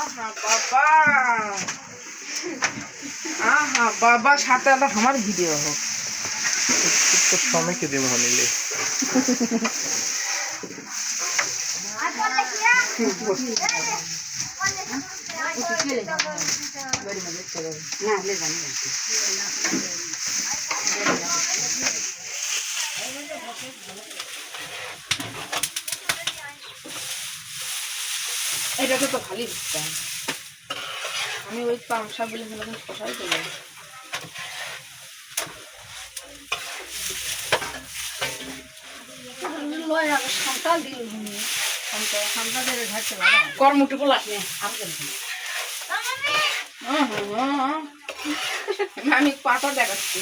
আহা বাবা। আহা বাবা সাথে একটা আমার ভিডিও হোক। তো সময়কে দিব নিলে এটাকে তো খালি দিতাম আমি ওই পাংশা বলে ফেলাম কষাই চলে কর্মটি আমি পাটা দেখাচ্ছি।